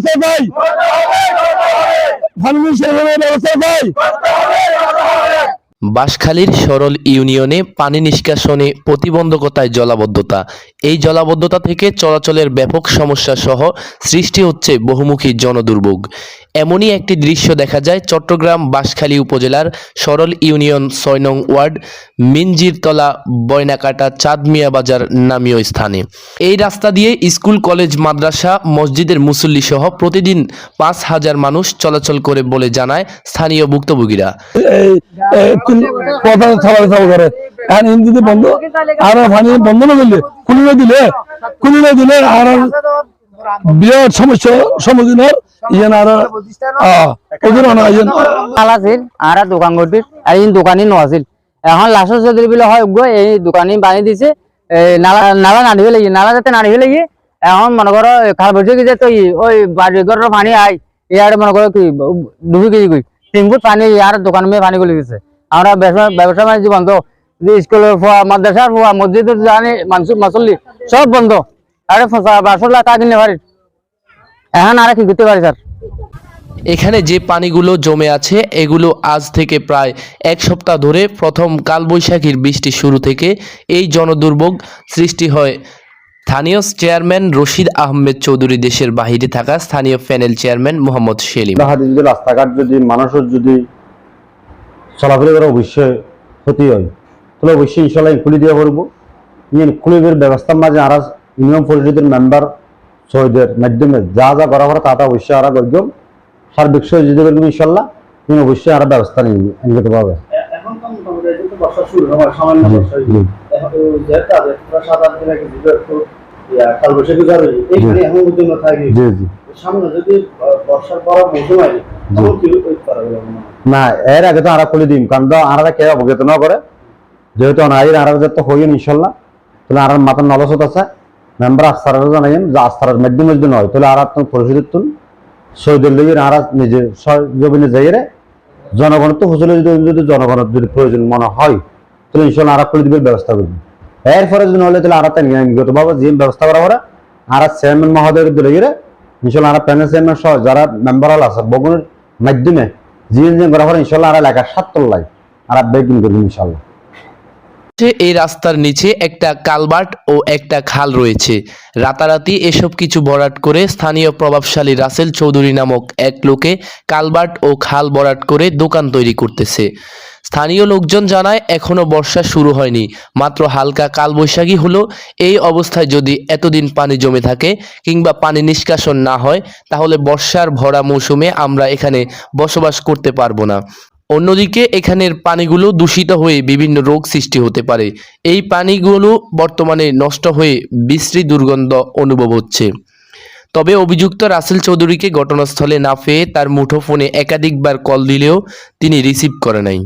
ব্যবস্থা ব্যবস্থা বাঁশখালীর সরল ইউনিয়নে পানি নিষ্কাশনে প্রতিবন্ধকতায় জলাবদ্ধতা। এই জলাবদ্ধতা থেকে চলাচলের ব্যাপক সমস্যা সহ সৃষ্টি হচ্ছে বহুমুখী জনদুর্ভোগ। এমনই একটি দৃশ্য দেখা যায় চট্টগ্রাম বাঁশখালী উপজেলার সরল ইউনিয়ন ছয় নং ওয়ার্ড মিনজিরতলা বয়নাকাটা চাঁদমিয়া বাজার নামীয় স্থানে। এই রাস্তা দিয়ে স্কুল, কলেজ, মাদ্রাসা, মসজিদের মুসল্লি সহ প্রতিদিন পাঁচ হাজার মানুষ চলাচল করে বলে জানায় স্থানীয় ভুক্তভোগীরা। বন্ধ বন্ধ না দিলে? দিলে? আর বিরাট সমস্যা সম্মুখীন আর আছিল আর দোকান করবি আর এই দোকানি ন এখন লাস্ট চৌধুরী বিলে হয় গো এই দিছে। নালা নালা নাড়িবে লাগি নালা যাতে নাড়িবে লাগি। এখন মনে করো খাল বসে গেছে তো ওই বাড়ি পানি আই ইয়ার মনে করো কি ডুবি গেছে কই। তিন ফুট পানি ইয়ার দোকান মেয়ে পানি গলে গেছে। আমরা ব্যবসা ব্যবসা বাণিজ্য বন্ধ। যে স্কুলের ফুয়া মাদ্রাসার ফুয়া মসজিদের জানি মানুষ মাসল্লি সব বন্ধ। আরে বাসল্লা তা কিনে এখন আর কি করতে পারি স্যার? এখানে যে পানিগুলো জমে আছে এগুলো আজ থেকে প্রায় এক সপ্তাহ ধরে প্রথম কালবৈশাখীর বৃষ্টি শুরু থেকে এই জনদুর্ভোগ সৃষ্টি হয়। স্থানীয় চেয়ারম্যান রশিদ আহমেদ চৌধুরী দেশের বাহিরে থাকা স্থানীয় প্যানেল চেয়ারম্যান মোহাম্মদ সেলিম। যদি রাস্তাঘাট যদি মানুষের যদি চলাফেরা করে অবশ্যই ক্ষতি হয় তাহলে অবশ্যই ইনশাল্লাহ খুলে দিয়ে পারব ইয়ে খুলিবের ব্যবস্থার মাঝে আর ইউনিয়ন পরিষদের মেম্বার শহীদের মাধ্যমে যা যা করা করা তা তা অবশ্যই আর গজ্ঞম সার্বিক সহযোগিতা করব ইনশাল্লাহ। ইনি অবশ্যই আর ব্যবস্থা নিতে পারবে। গেল না এর আগে তো আর খুলে দিম কারণ তো আর অবগত না করে। যেহেতু অনাইর আর যাতে হইন ইনশাল্লাহ। তাহলে আর মাথার নলসত আছে। মেম্বার আস্থার জানাইন যে আস্থার যদি নয়। তাহলে আর তুমি পরিষদের তুল। শহীদের লেগে আর জমিনে জনগণ তো যদি জনগণের যদি প্রয়োজন মনে হয়, তাহলে ইনশাল্লাহ আর খুলে দিবে ব্যবস্থা করবি। এরপরে যদি নহলে তাহলে আর নিগতভাবে যে ব্যবস্থা করা করে আর চেয়ারম্যান মহোদয়ের দিলে গিয়ে ইনশাল্লাহ আর প্যানেল চেয়ারম্যান সহ যারা মেম্বার আছে বগুনের মাধ্যমে জিএন জিএন করা করে ইনশাল্লাহ আর এলাকার সাত তল্লাই আর বেগিন করবি ইনশাল্লাহ। যে এই রাস্তার নিচে একটা কালবার্ট ও একটা খাল রয়েছে। রাতারাতি এসব কিছু ভরাট করে স্থানীয় প্রভাবশালী রাসেল চৌধুরী নামক এক লোকে কালবার্ট ও খাল ভরাট করে দোকান তৈরি করতেছে। স্থানীয় লোকজন জানায়, এখনও বর্ষা শুরু হয়নি। মাত্র হালকা কালবৈশাখী হলো। এই অবস্থায় যদি এতদিন পানি জমে থাকে কিংবা পানি নিষ্কাশন না হয়, তাহলে বর্ষার ভরা মৌসুমে আমরা এখানে বসবাস করতে পারব না। অন্যদিকে এখানের পানিগুলো দূষিত হয়ে বিভিন্ন রোগ সৃষ্টি হতে পারে। এই পানিগুলো বর্তমানে নষ্ট হয়ে বিশ্রী দুর্গন্ধ অনুভব হচ্ছে। তবে অভিযুক্ত রাসেল চৌধুরীকে ঘটনাস্থলে না পেয়ে তার মুঠোফোনে একাধিকবার কল দিলেও তিনি রিসিভ করে নাই।